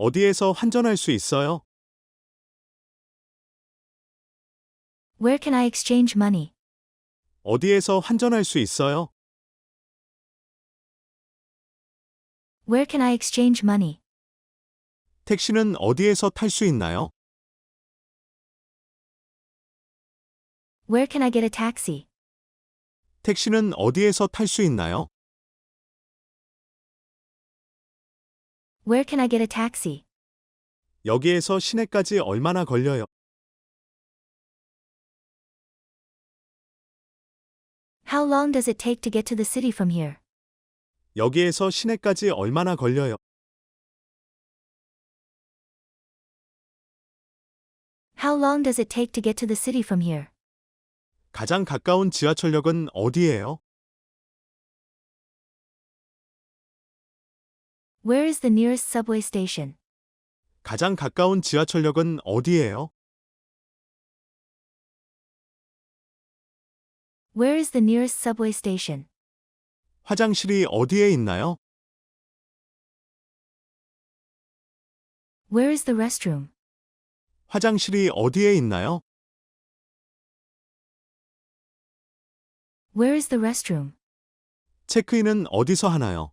어디에서 환전할 수 있어요? Where can I exchange money? 어디에서 환전할 수 있어요? Where can I exchange money? 택시는 어디에서 탈 수 있나요? Where can I get a taxi? 택시는 어디에서 탈 수 있나요? Where can I get a taxi? 여기에서 시내까지 얼마나 걸려요? How long does it take to get to the city from here? 여기에서 시내까지 얼마나 걸려요? How long does it take to get to the city from here? 가장 가까운 지하철역은 어디예요? Where is the nearest subway station? 가장 가까운 지하철역은 어디예요? Where is the nearest subway station? 화장실이 어디에 있나요? Where is the restroom? 화장실이 어디에 있나요? Where is the restroom? 체크인은 어디서 하나요?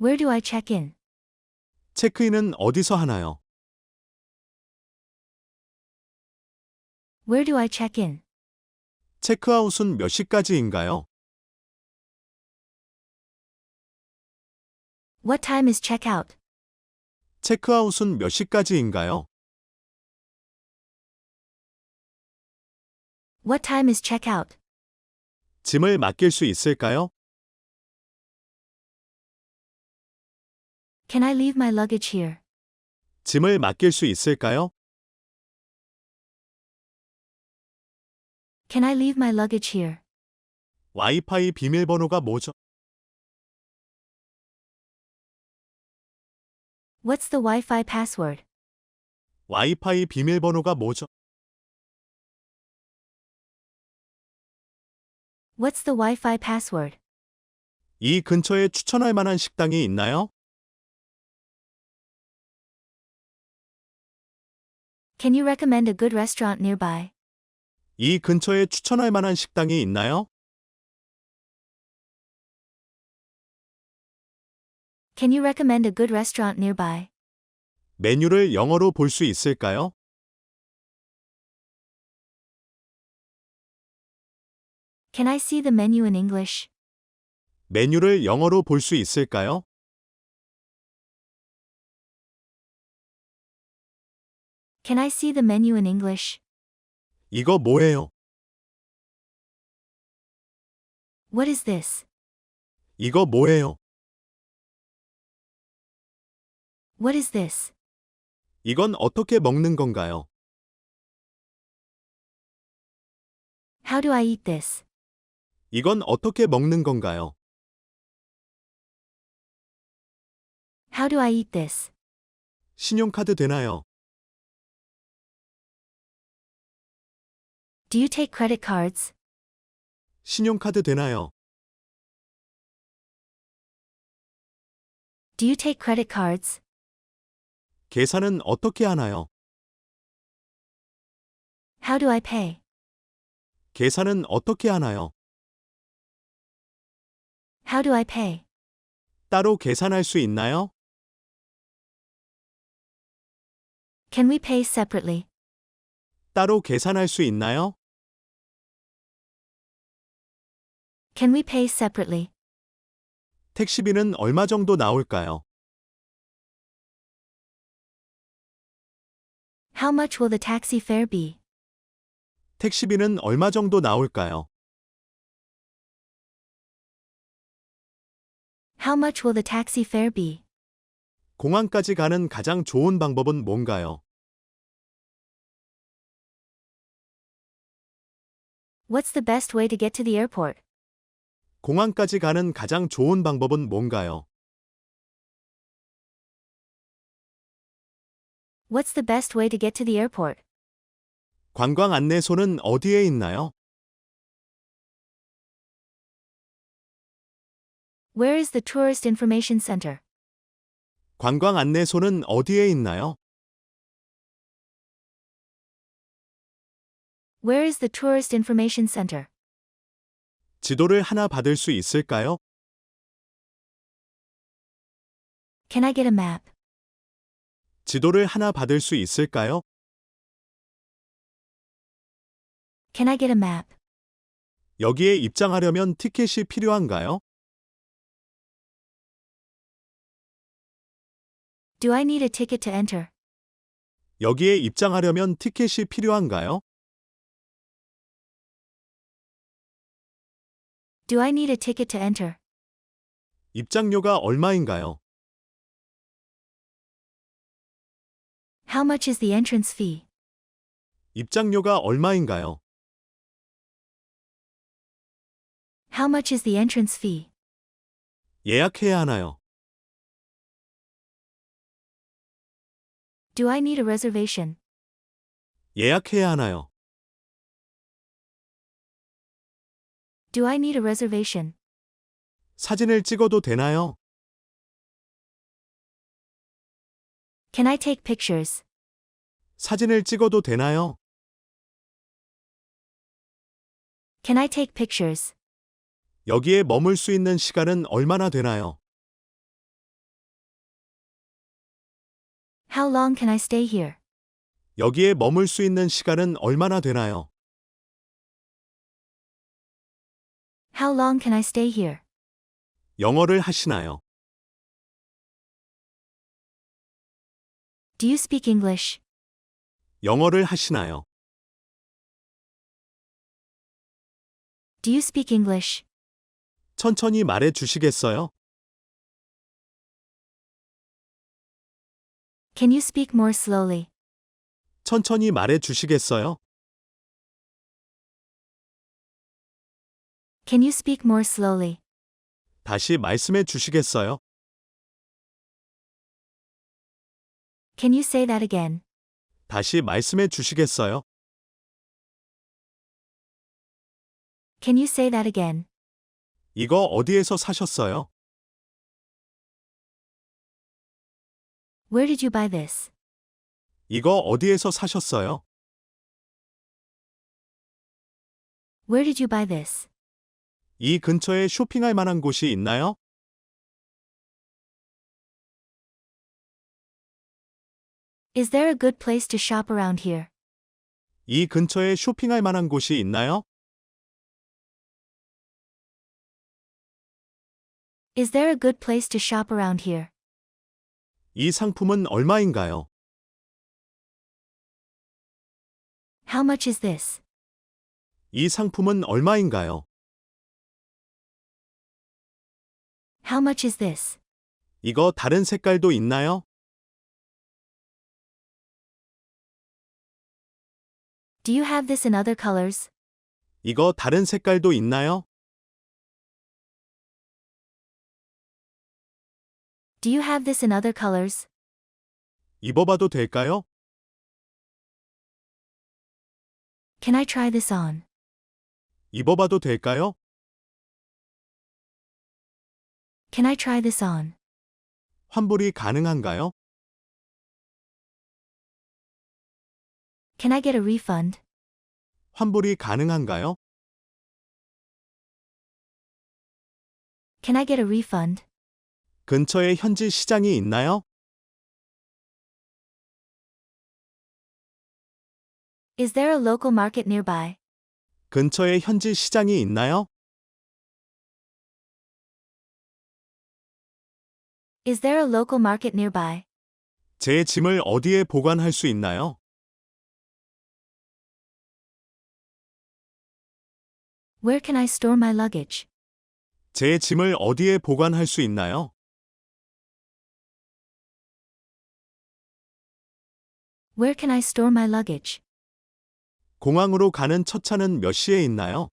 Where do I check in? 체크인은 어디서 하나요? Where do I check in? 체크아웃은 몇 시까지인가요? What time is checkout? 체크아웃은 몇 시까지인가요? What time is checkout? 짐을 맡길 수 있을까요? Can I leave my luggage here? 짐을 맡길 수 있을까요? Can I leave my luggage here? 와이파이 비밀번호가 뭐죠? What's the Wi Fi password? 와이파이 비밀번호가 뭐죠? What's the Wi Fi password? 이 근처에 추천할 만한 식당이 있나요? Can you recommend a good restaurant nearby? 이 근처에 추천할 만한 식당이 있나요? Can you recommend a good restaurant nearby? 메뉴를 영어로 볼 수 있을까요? Can I see the menu in English? 메뉴를 영어로 볼 수 있을까요? Can I see the menu in English? 이거 뭐예요? What is this? 이거 뭐예요? What is this? 이건 어떻게 먹는 건가요? How do I eat this? 이건 어떻게 먹는 건가요? How do I eat this? 신용카드 되나요? Do you take credit cards? 신용카드 되나요? Do you take credit cards? 계산은 어떻게 하나요? How do I pay? 계산은 어떻게 하나요? How do I pay? 따로 계산할 수 있나요? Can we pay separately? 따로 계산할 수 있나요? Can we pay separately? 택시비는 얼마 정도 나올까요? How much will the taxi fare be? 택시비는 얼마 정도 나올까요? How much will the taxi fare be? 공항까지 가는 가장 좋은 방법은 뭔가요? What's the best way to get to the airport? 공항까지 가는 가장 좋은 방법은 뭔가요? What's the best way to get to the airport? 관광 안내소는 어디에 있나요? Where is the tourist information center? 관광 안내소는 어디에 있나요? Where is the tourist information center? 지도를 하나 받을 수 있을까요? Can I get a map? 지도를 하나 받을 수 있을까요? Can I get a map? 여기에 입장하려면 티켓이 필요한가요? Do I need a ticket to enter? 여기에 입장하려면 티켓이 필요한가요? Do I need a ticket to enter? 입장료가 얼마인가요? How much is the entrance fee? 입장료가 얼마인가요? How much is the entrance fee? 예약해야 하나요? Do I need a reservation? 예약해야 하나요? Do I need a reservation? 사진을 찍어도 되나요? Can I take pictures? 사진을 찍어도 되나요? Can I take pictures? 여기에 머물 수 있는 시간은 얼마나 되나요? How long can I stay here? 여기에 머물 수 있는 시간은 얼마나 되나요? How long can I stay here? 영어를 하시나요? Do you speak English? 영어를 하시나요? Do you speak English? 천천히 말해 주시겠어요? Can you speak more slowly? 천천히 말해 주시겠어요? Can you speak more slowly? 다시 말씀해 주시겠어요? Can you say that again? 다시 말씀해 주시겠어요? Can you say that again? 이거 어디에서 사셨어요? Where did you buy this? 이거 어디에서 사셨어요? Where did you buy this? 이 근처에 쇼핑할 만한 곳이 있나요? Is there a good place to shop around here? 이 근처에 쇼핑할 만한 곳이 있나요? Is there a good place to shop around here? 이 상품은 얼마인가요? How much is this? 이 상품은 얼마인가요? How much is this? 이거 다른 색깔도 있나요? Do you have this in other colors? 이거 다른 색깔도 있나요? Do you have this in other colors? 입어봐도 될까요? Can I try this on? 입어봐도 될까요? Can I try this on? 환불이 가능한가요? Can I get a refund? 환불이 가능한가요? Can I get a refund? 근처에 현지 시장이 있나요? Is there a local market nearby? 근처에 현지 시장이 있나요? Is there a local market nearby? 제 짐을 어디에 보관할 수 있나요? Where can I store my luggage? 제 짐을 어디에 보관할 수 있나요? Where can I store my luggage? 공항으로 가는 첫 차는 몇 시에 있나요?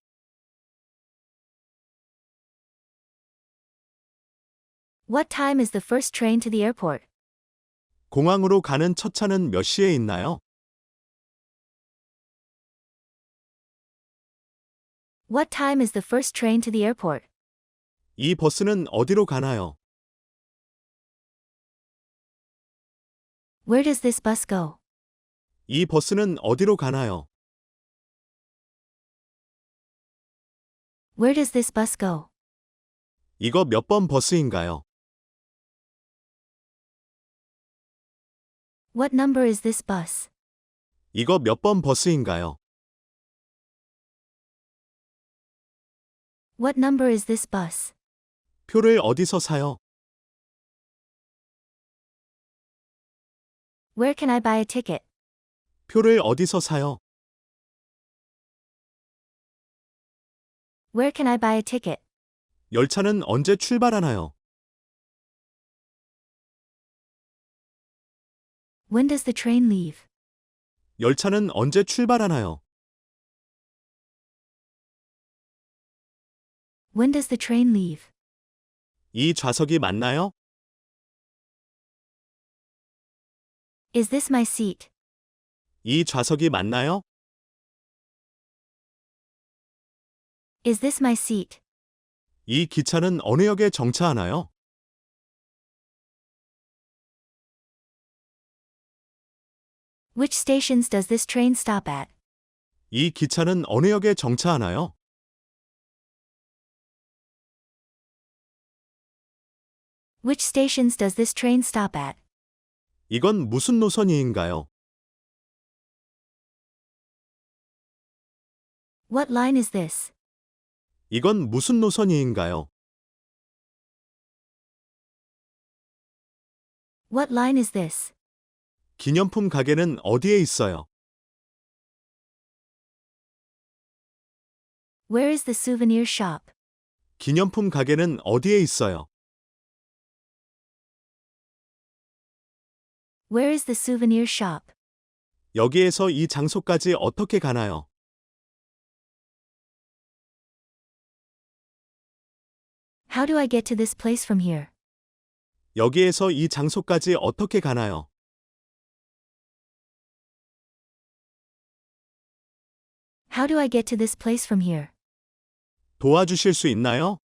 What time is the first train to the airport? 공항으로 가는 첫 차는 몇 시에 있나요? What time is the first train to the airport? 이 버스는 어디로 가나요? Where does this bus go? 이 버스는 어디로 가나요? Where does this bus go? 이거 몇 번 버스인가요? What number is this bus? 이거 몇 번 버스인가요? What number is this bus? 표를 어디서 사요? Where can I buy a ticket? 표를 어디서 사요? Where can I buy a ticket? 열차는 언제 출발하나요? When does the train leave? 열차는 언제 출발하나요? When does the train leave? 이 좌석이 맞나요? Is this my seat? 이 좌석이 맞나요? Is this my seat? 이 기차는 어느 역에 정차하나요? Which stations does this train stop at? 이 기차는 어느 역에 정차하나요? Which stations does this train stop at? 이건 무슨 노선이인가요? What line is this? 이건 무슨 노선이인가요? What line is this? 기념품 가게는 어디에 있어요? Where is the souvenir shop? 기념품 가게는 어디에 있어요? Where is the souvenir shop? 여기에서 이 장소까지 어떻게 가나요? How do I get to this place from here? 여기에서 이 장소까지 어떻게 가나요? How do I get to this place from here? 도와주실 수 있나요?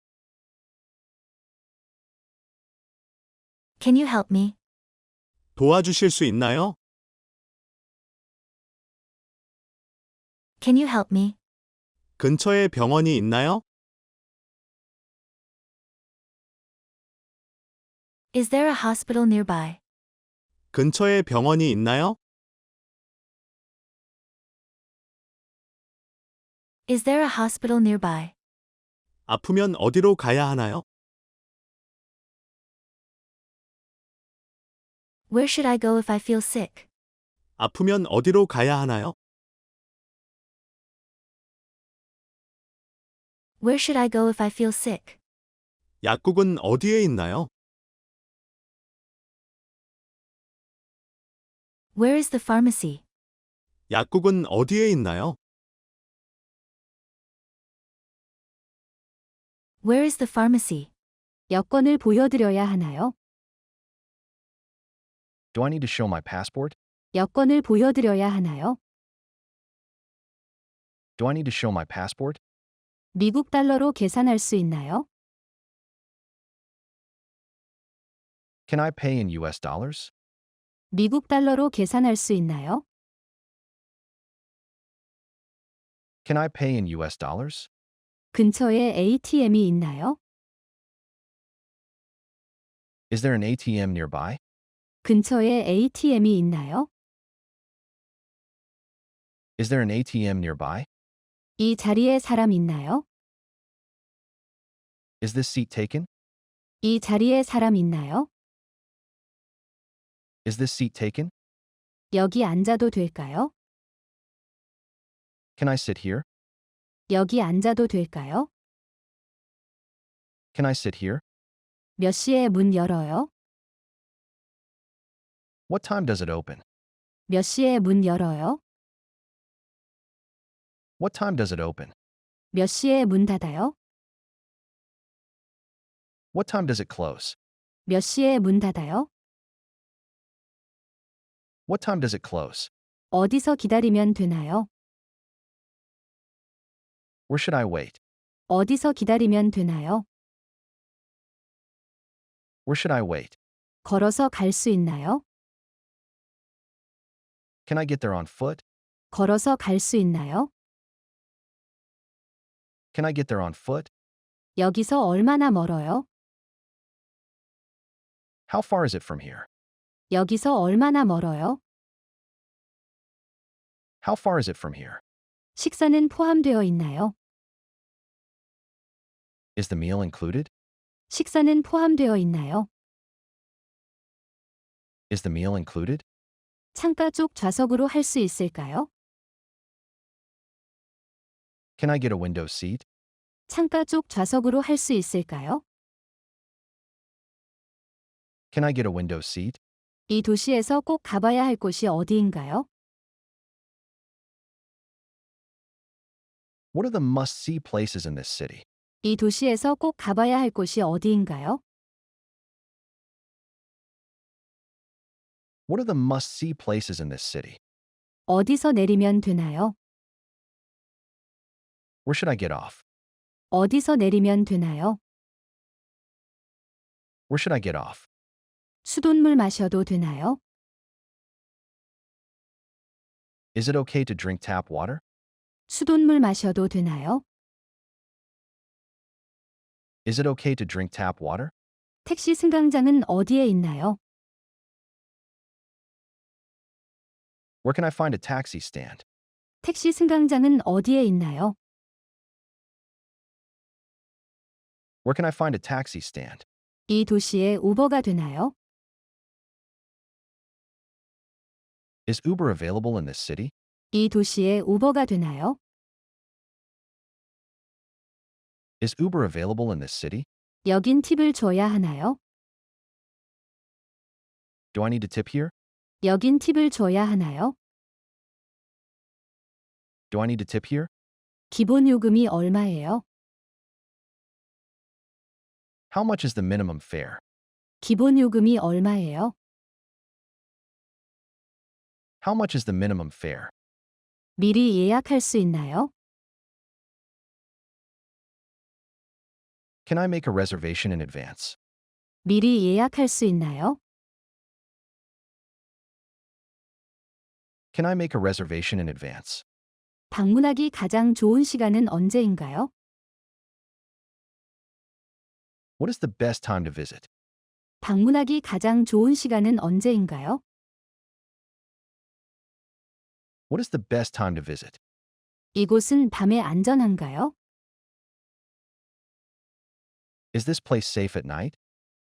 Can you help me? 도와주실 수 있나요? Can you help me? 근처에 병원이 있나요? Is there a hospital nearby? 근처에 병원이 있나요? Is there a hospital nearby? 아프면 어디로 가야 하나요? Where should I go if I feel sick? 아프면 어디로 가야 하나요? Where should I go if I feel sick? 약국은 어디에 있나요? Where is the pharmacy? 약국은 어디에 있나요? Where is the pharmacy? 여권을 보여드려야 하나요? Do I need to show my passport? 여권을 보여드려야 하나요? Do I need to show my passport? 미국 달러로 계산할 수 있나요? Can I pay in US dollars? 미국 달러로 계산할 수 있나요? Can I pay in US dollars? 근처에 ATM이 있나요? Is there an ATM nearby? 근처에 ATM이 있나요? Is there an ATM nearby? 이 자리에 사람 있나요? Is this seat taken? 이 자리에 사람 있나요? Is this seat taken? 여기 앉아도 될까요? Can I sit here? 여기 앉아도 될까요? Can I sit here? 몇 시에 문 열어요? What time does it open? 몇 시에 문 열어요? What time does it open? 몇 시에 문 닫아요? What time does it close? 몇 시에 문 닫아요? What time does it close? 어디서 기다리면 되나요? Where should I wait? 어디서 기다리면 되나요? Where should I wait? 걸어서 갈 수 있나요? Can I get there on foot? 걸어서 갈 수 있나요? Can I get there on foot? 여기서 얼마나 멀어요? How far is it from here? 여기서 얼마나 멀어요? How far is it from here? 식사는 포함되어 있나요? Is the meal included? 식사는 포함되어 있나요? Is the meal included? 창가 쪽 좌석으로 할 수 있을까요? Can I get a window seat? 창가 쪽 좌석으로 할 수 있을까요? Can I get a window seat? 이 도시에서 꼭 가봐야 할 곳이 어디인가요? What are the must see places in this city? 이 도시에서 꼭 가봐야 할 곳이 어디인가요? What are the must see places in this city? 어디서 내리면 되나요? Where should I get off? 어디서 내리면 되나요? Where should I get off? 수돗물 마셔도 되나요? Is it okay to drink tap water? 수돗물 마셔도 되나요? Is it okay to drink tap water? 택시 승강장은 어디에 있나요? Where can I find a taxi stand? 택시 승강장은 어디에 있나요? Where can I find a taxi stand? 이 도시에 우버가 되나요? Is Uber available in this city? 이 도시에 우버가 되나요? Is Uber available in this city? 여긴 팁을 줘야 하나요? Do I need to tip here? 여긴 팁을 줘야 하나요? Do I need to tip here? 기본 요금이 얼마예요? How much is the minimum fare? 기본 요금이 얼마예요? How much is the minimum fare? 미리 예약할 수 있나요? Can I make a reservation in advance? 미리 예약할 수 있나요? Can I make a reservation in advance? 방문하기 가장 좋은 시간은 언제인가요? What is the best time to visit? 방문하기 가장 좋은 시간은 언제인가요? What is the best time to visit? 이곳은 밤에 안전한가요? Is this place safe at night?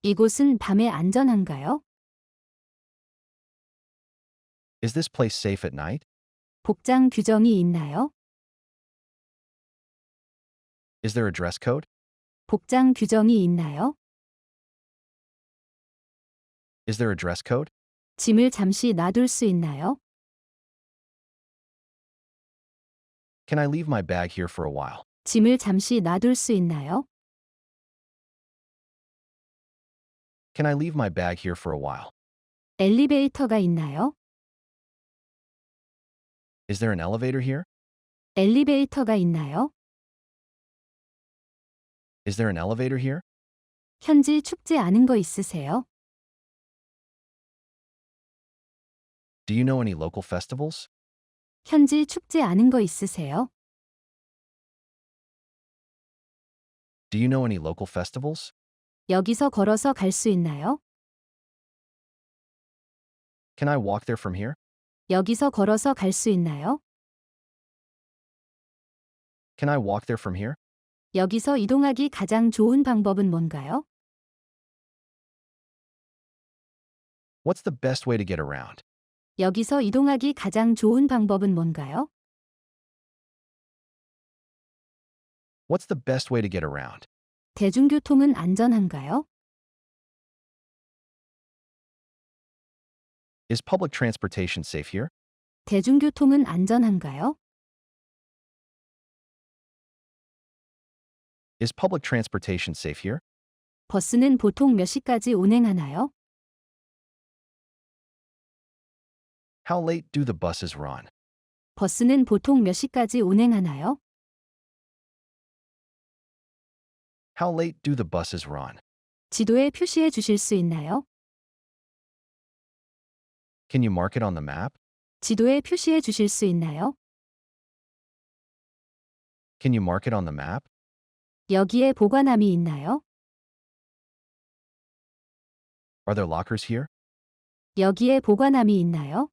이곳은 밤에 안전한가요? Is this place safe at night? 복장 규정이 있나요? Is there a dress code? 복장 규정이 있나요? Is there a dress code? 짐을 잠시 놔둘 수 있나요? Can I leave my bag here for a while? 짐을 잠시 놔둘 수 있나요? Can I leave my bag here for a while? 엘리베이터가 있나요? Is there an elevator here? 엘리베이터가 있나요? Is there an elevator here? 현지 축제 아는 거 있으세요? Do you know any local festivals? 현지 축제 아는 거 있으세요? Do you know any local festivals? 여기서 걸어서 갈 수 있나요? Can I walk there from here? 여기서 걸어서 갈 수 있나요? Can I walk there from here? 여기서 이동하기 가장 좋은 방법은 뭔가요? What's the best way to get around? 여기서 이동하기 가장 좋은 방법은 뭔가요? What's the best way to get around? 대중교통은 안전한가요? Is public transportation safe here? 대중교통은 안전한가요? Is public transportation safe here? 버스는 보통 몇 시까지 운행하나요? How late do the buses run? 버스는 보통 몇 시까지 운행하나요? How late do the buses run? 지도에 표시해 주실 수 있나요? Can you mark it on the map? 지도에 표시해 주실 수 있나요? Can you mark it on the map? 여기에 보관함이 있나요? Are there lockers here? 여기에 보관함이 있나요?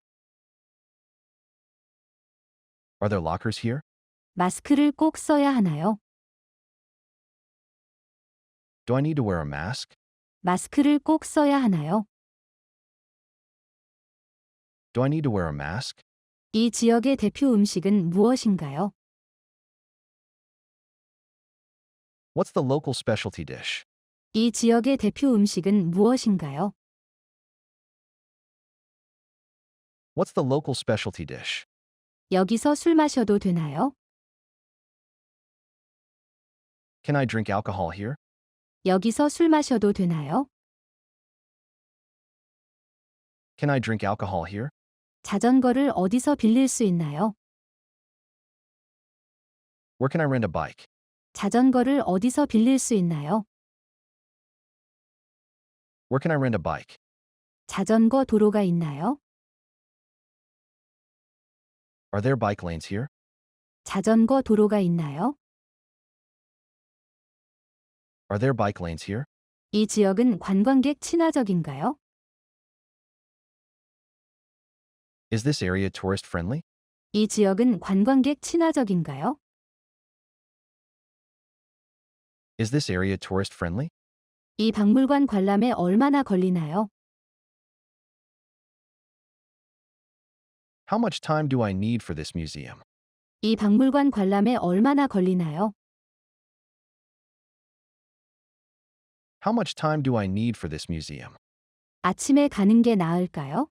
Are there lockers here? 마스크를 꼭 써야 하나요? Do I need to wear a mask? 마스크를 꼭 써야 하나요? Do I need to wear a mask? 이 지역의 대표 음식은 무엇인가요? What's the local specialty dish? 이 지역의 대표 음식은 무엇인가요? What's the local specialty dish? 여기서 술 마셔도 되나요? Can I drink alcohol here? 여기서 술 마셔도 되나요? Can I drink alcohol here? 자전거를 어디서 빌릴 수 있나요? Where can I rent a bike? 자전거를 어디서 빌릴 수 있나요? Where can I rent a bike? 자전거 도로가 있나요? Are there bike lanes here? 자전거 도로가 있나요? Are there bike lanes here? 이 지역은 관광객 친화적인가요? Is this area tourist friendly? 이 지역은 관광객 친화적인가요? Is this area tourist friendly? 이 박물관 관람에 얼마나 걸리나요? How much time do I need for this museum? 이 박물관 관람에 얼마나 걸리나요? How much time do I need for this museum? 아침에 가는 게 나을까요?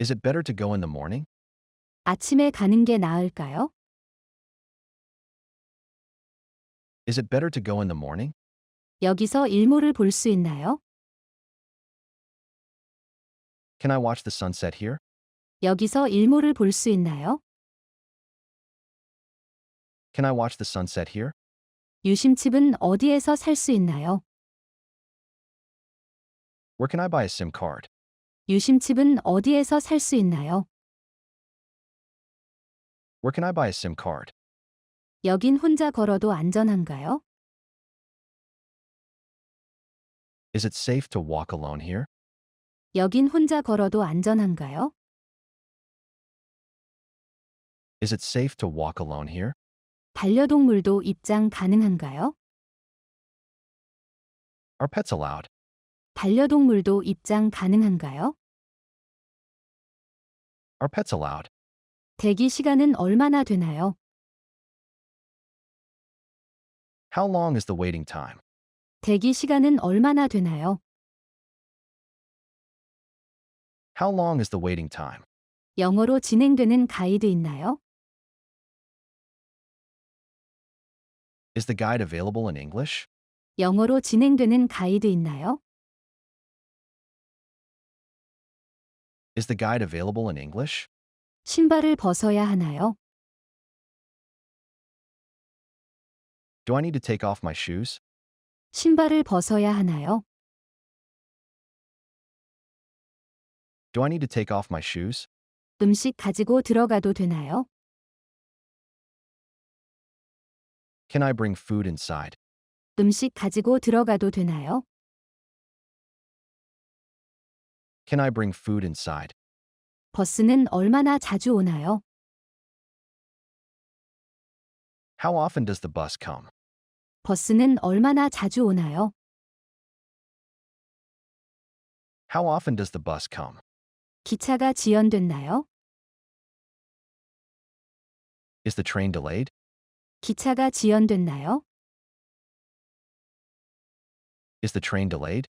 Is it better to go in the morning? 아침에 가는 게 나을까요? Is it better to go in the morning? 여기서 일몰을 볼 수 있나요? Can I watch the sunset here? 여기서 일몰을 볼 수 있나요? Can I watch the sunset here? 유심칩은 어디에서 살 수 있나요? Where can I buy a SIM card? 유심칩은 어디에서 살 수 있나요? Where can I buy a SIM card? 여긴 혼자 걸어도 안전한가요? Is it safe to walk alone here? 여긴 혼자 걸어도 안전한가요? Is it safe to walk alone here? 반려동물도 입장 가능한가요? Are pets allowed? 반려동물도 입장 가능한가요? Are pets allowed? 대기 시간은 얼마나 되나요? How long is the waiting time? 대기 시간은 얼마나 되나요? How long is the waiting time? 영어로 진행되는 가이드 있나요? Is the guide available in English? 영어로 진행되는 가이드 있나요? Is the guide available in English? 신발을 벗어야 하나요? Do I need to take off my shoes? 신발을 벗어야 하나요? Do I need to take off my shoes? 음식 가지고 들어가도 되나요? Can I bring food inside? 음식 가지고 들어가도 되나요? Can I bring food inside? 버스는 얼마나 자주 오나요? How often does the bus come? 버스는 얼마나 자주 오나요? How often does the bus come? 기차가 지연됐나요? Is the train delayed? 기차가 지연됐나요? Is the train delayed?